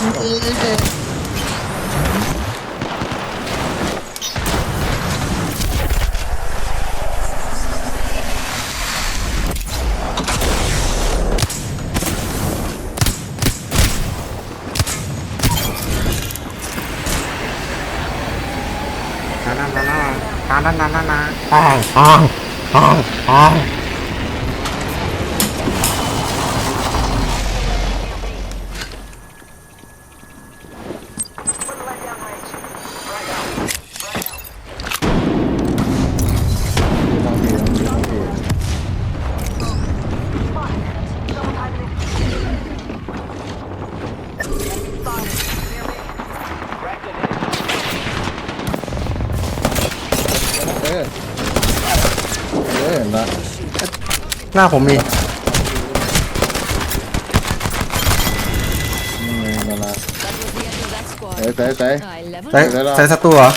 นั่นนั่นนั่นนั่นนั่นนั่ หน้าผมมีนี่ไงนั่นละ That was the end of that squad. ใส่ใส่ใส่ I leveled ใส่เดี๋ยวเราใส่ศัตรูเหรอ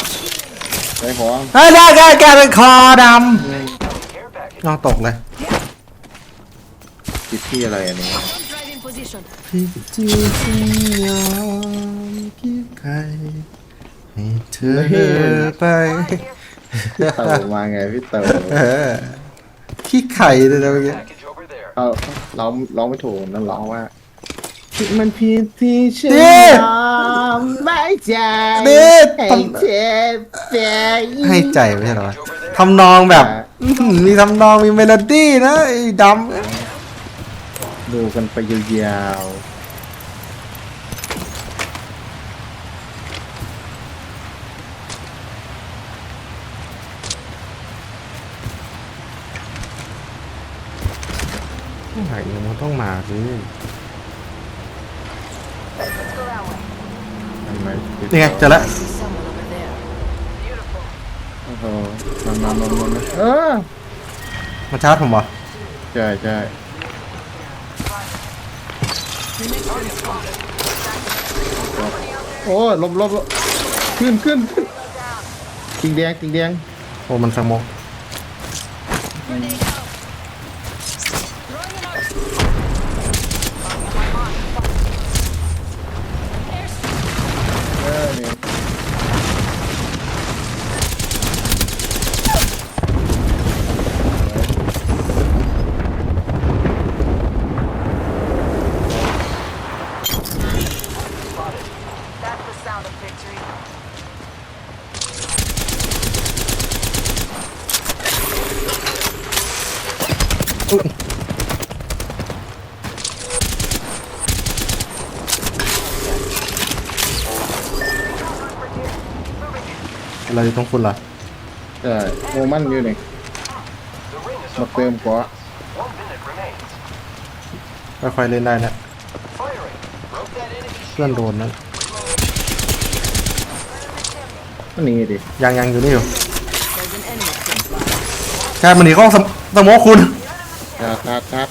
ใส่ของเฮ้ยได้ได้แกเป็นคอดำน้องตกเลยจิตที่อะไรอันนี้ Don't drive in position. พี่จีสัญญาคิดใครให้เธอไปพี่เต่ามาไงพี่เต่าเออ ขี้ไข่เลยนะเมื่อกี้เอาร้องร้องไม่ถูกนั่นร้องว่ามันผิดที่ฉันนี่ยอมไม่ใจนี่ให้ทำ เจ็บใจให้ใจไม่ใช่เหรอวะทำนองแบบอื้อหือมีทำนองมีเมโลดี้นะไอ้ดดูกันไปยาวำ ไหนมันต้องมาสิๆทำไมผิดนี่ไงเจอแล้ว See someone over there. โอ้โหมันมันมันมันเออมาชาร์จผมเหรอใช่ใช่ โอ้ยลบลบลบขึ้นขึ้นขึ้นกิ่งแดงกิ่งแดง โอ้มันสโมก เออนี่ เราอยู่ตรงคุณเหรอใช่โมมันอยู่นี่มาเติมก่อค่อยๆเล่นได้นะเพื่อนโดนนะก็นี่ดิยังยังอยู่นี่อยู่ There's an enemy close by. แค่มันหนีเข้าสมสโมกคุณ ทัดทัดทัด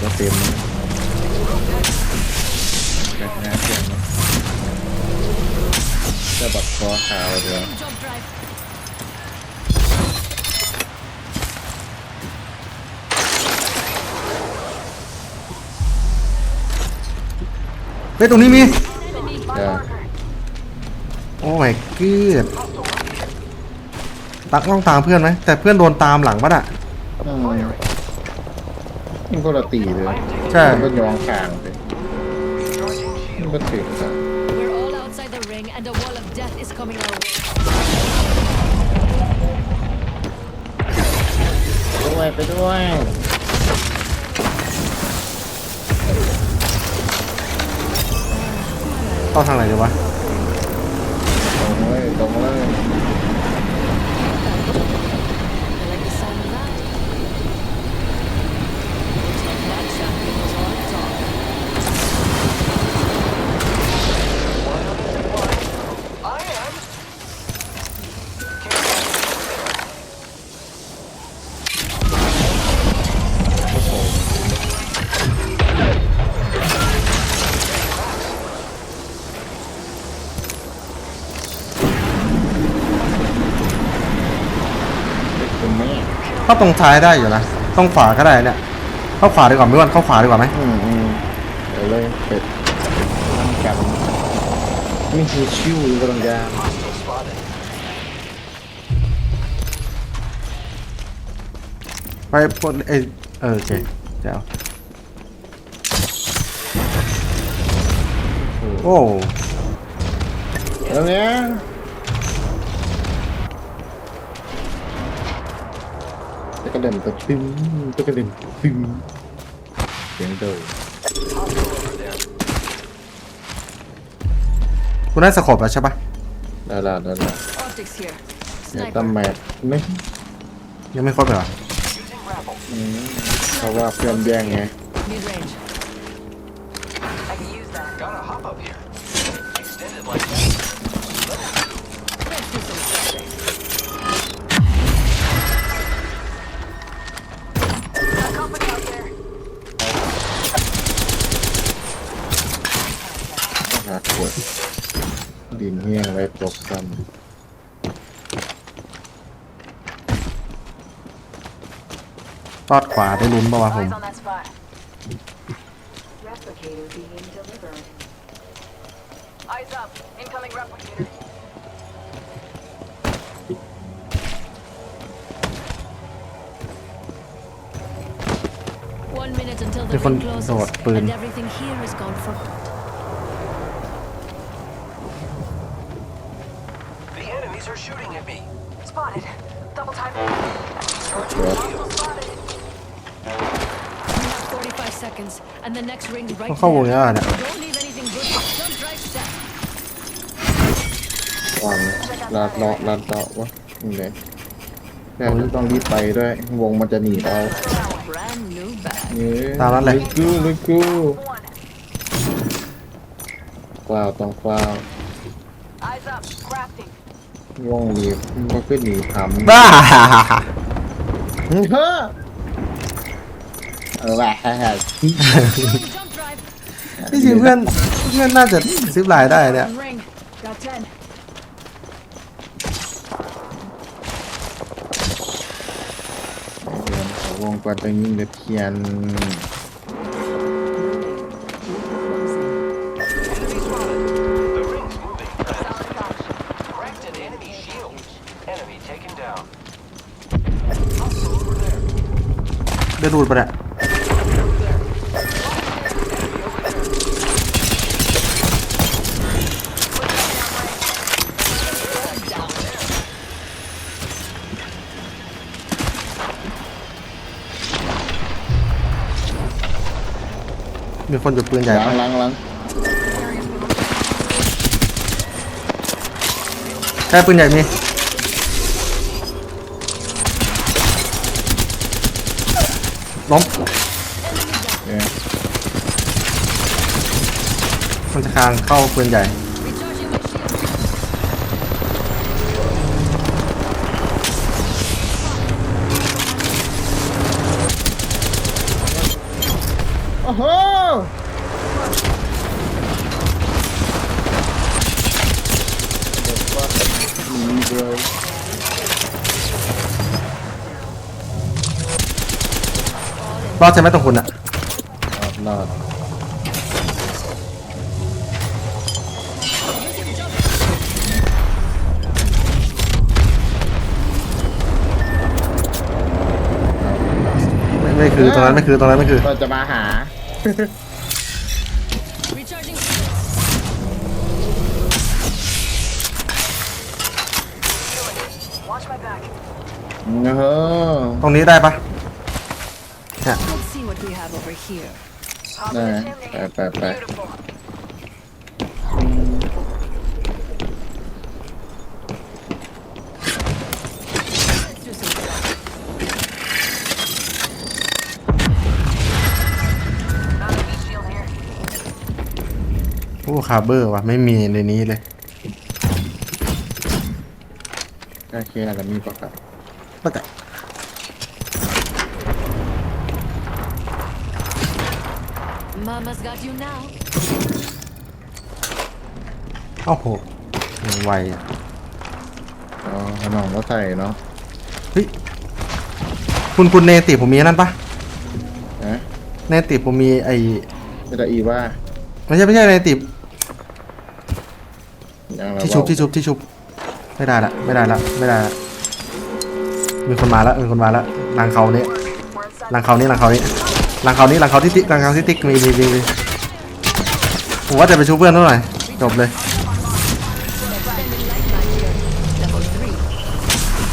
ก็เต็มแค่แค่เต็มจะบัดคอขาวเดียว ฮ้ยตรงนี้มี Enemy. จะโอ้ my god ตักต้องตามเพื่อนไหมแต่เพื่อนโดนตามหลังปะน่ะ อืมมันก็ละตีเลยใช่ มันก็ยองข้างเลยมันก็ถึงสัก We're all outside the ring, and a wall of death is coming our way. ด้วยไปด้วย ต้องทางไหนดีวะ ตรงเลยตรงเลยาตรงซ้ายได้อยู่นะต้องขวาก็ได้เนี่ยเข้าขวาดีกว่าไม่ว่าเข้าขวาดีกว่าไหมอืมอืมเดี๋ยวเลยเป็ดนั่งกันนี่คือชิวหรือกำลังยาไปพวกเอเออโอเคเดี๋ยวโอ้แล้วเนี้ยตะ กระเด็นตะปิ้มตะกระเด็นปิ้มเสียงเดินคุณได้สโคปแล้วใช่ปะได้ละได้ละ Optics here. เนี่ย Sniper. ตั้มแมทไม่ยังไม่ครบเลยเหรออืมเพราะว่าเพื่อนแย่งไง Mid range. หาขวดดินเฮี้ยงไว้ปกกันตอดขวาได้ลุ้นปะวะผม Eyes on that spot. Replicator being delivered. Eyes up. Incoming replicator. One minute until the มีคน ring closes, โดดปืน and everything here is gone for good. Enemies are shooting at me. Spotted. Double time. Charging Yeah. shield. Spotted. You have 45 seconds, and the next ring's right ต้องเข้าวง there. แล้วเนี่ย Don't leave anything good. Jump drive set. วางลาดเลาะลาดเลาะวะนี่เลยแต่ต้องรีบไปด้วย วงมันจะหนีเอา Brand new bag. นี่ตามนั้นเลยกูลึกกู One. กว้าวต้องกว้าว Eyes up. Crafting. ว่องรีบก็ขึ้นหนีทำบ้าเฮ้อเออแหวะ Jump drive. ที่จริงเพื่อนเพื่อนน่าจะซิปไลน์ได้เนี่ย One ring. Got 10. เดือนเขาวงกว่าจะยิงเด็ดเทียน ได้รูดปะเนี่ยมีคนจุดปืนใหญ่หลัปะงหลังหลังใช่ปืนใหญ่มี ล้มเนี่ยมันจะคางเข้าปืนใหญ่ Recharging my shield. โอ้โหมีเบร รอดใช่ไหมตรงคุณอะอดรอดไม่ไม่คือตรงนั้นไม่คือตรงนั้นไม่คือ ก็จะมาหา Recharging shield. Watch my back. เออตรงนี้ได้ปะ เนี่ย Let's see what we have over here. Top of ได้ the ไป chimney. ไปไป Beautiful. Let's do some stretching. Found a heat shield here. โอ้คาร์เบอร์ว่ะไม่มีในนี้เลย โอเคแล้วมีประกาศก็แต่ Mama's got you now. โอ้โหยังไวอะอ๋อขนมก็ใส่เนาะเฮ้ยคุณคุณเนติผมมีนั่นปะนะเนติผมมีไอจะได้อีว่าไม่ใช่ไม่ใช่เนติอย่างเราที่ชุบที่ชุบที่ชุบไม่ได้ละไม่ได้ละไม่ได้ละมีคนมาแล้วมีคนมาแล้วหลังเขานี้ We're inside. หลังเขานี้หลังเขานี้ หลังเขานี้หลังเขาที่ติ๊กหลังเขาที่ติ๊กมีมีมีผมว่าจะไปช่วยเพื่อนเท่าไหร่อยจบเลย Level 3.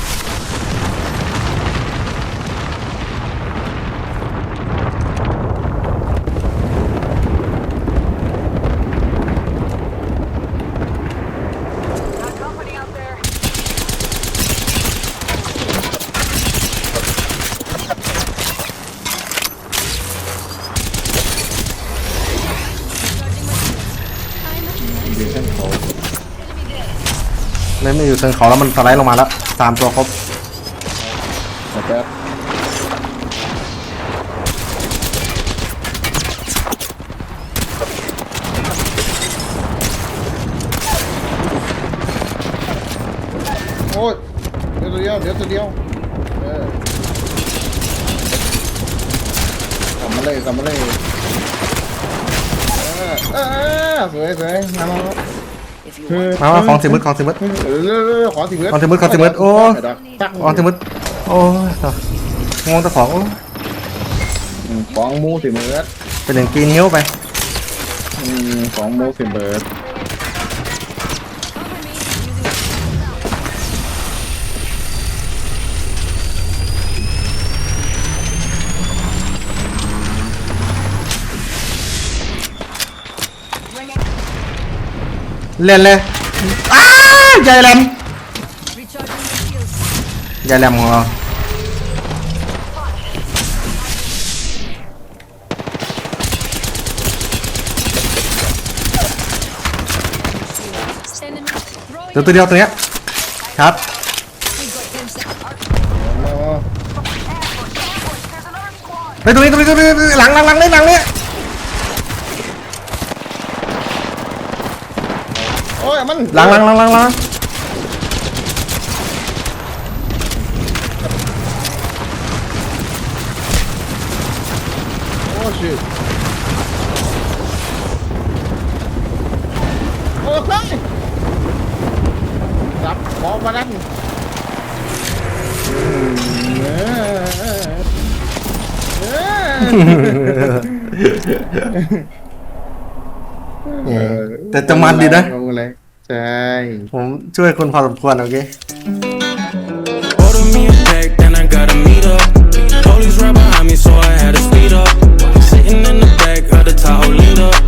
Got company out there. ยืนข้างเขา ไม่ไม่อยู่เชิงเขาแล้วมันสไลด์ลงมาแล้วสามตัวครบแต่แป๊บโอ้ยเดี๋ยวตัวเดียวเดี๋ยวตัวเดียวเออกลับมาเลยกลับมาเลยเออเออสวยสวยมามา มา If you เออมาว่าของสิมืดของสิมืดเออเร็วเร็วเร็วขอสิเมืดขอสิมืดขอสิมืดโอ้ปักของสิมืดโอ้ยต่องงแต่ของโอ้ยอืมของหมูสิเมืดเป็นอย่างกีนิ้วไปอืมของหมูสิเบิด เล่นเลยอ้าใหญ่แหลมใหญ่แหลมของเราเดี๋ยวตัวเดียวตัวเนี้ยครับไปตรงนี้ตรงนี้ตรงนี้หลังหลังหลังเลยหลังเลย โอ้ยมันหลังหลังหลังหลังหลังโอ้ชิโอ้ยรับของมาดันอืมเออ เออแต่จะมันดีนะเอาเลย ใช่ ผมช่วยคุณพอสมควรโอเค Order me a pack, then I gotta meet up. Police right behind me, so I had to speed up. Sitting in the back of the Tahoe, leaned up.